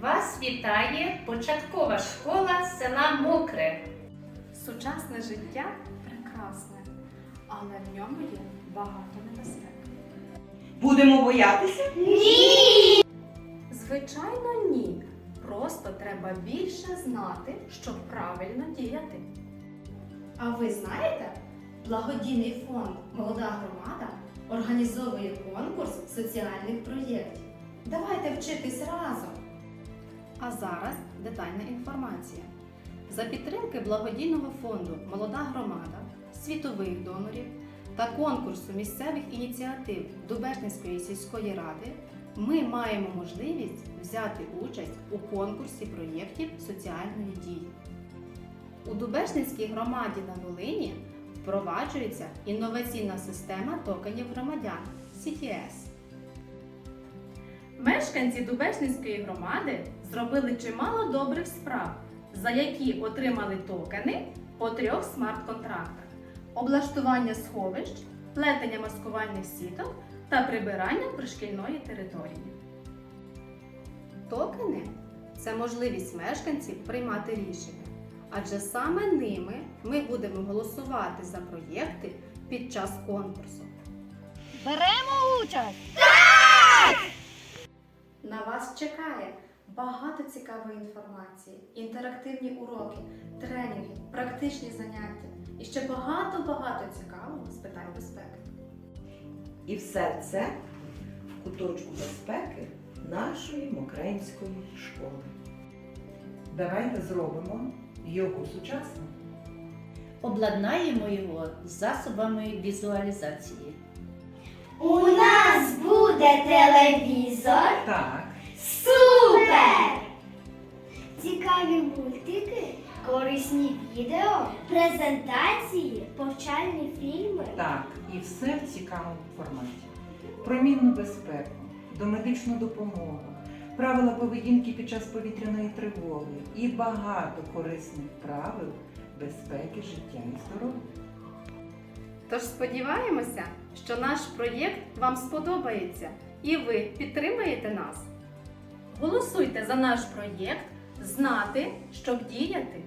Вас вітає початкова школа села Мокре. Сучасне життя прекрасне, але в ньому є багато небезпек. Будемо боятися? Ні! Звичайно, ні. Просто треба більше знати, щоб правильно діяти. А ви знаєте, благодійний фонд Молода громада організовує конкурс соціальних проєктів. Давайте вчитись разом. А зараз детальна інформація. За підтримки благодійного фонду Молода громада, світових донорів та конкурсу місцевих ініціатив Дубешницької сільської ради ми маємо можливість взяти участь у конкурсі проєктів соціальної дії. У Дубешницькій громаді на Волині впроваджується інноваційна система токенів громадян CTS. Мешканці Дубешницької громади зробили чимало добрих справ, за які отримали токени по трьох смарт-контрактах: облаштування сховищ, плетення маскувальних сіток та прибирання пришкільної території. Токени це можливість мешканців приймати рішення, адже саме ними ми будемо голосувати за проєкти під час конкурсу. Беремо участь! Чекає багато цікавої інформації, інтерактивні уроки, тренінги, практичні заняття і ще багато-багато цікавого з питань безпеки. І все це в куточку безпеки нашої мокренської школи. Давайте зробимо його сучасним. Обладнаємо його засобами візуалізації. У нас буде телевізор. Так, Супер! Цікаві мультики, корисні відео, презентації, повчальні фільми. Так, і все в цікавому форматі. Про мінну безпеку, домедичну допомогу, правила поведінки під час повітряної тривоги і багато корисних правил безпеки життя і здоров'я. Тож сподіваємося, що наш проєкт вам сподобається і ви підтримаєте нас. Голосуйте за наш проєкт знати, щоб діяти.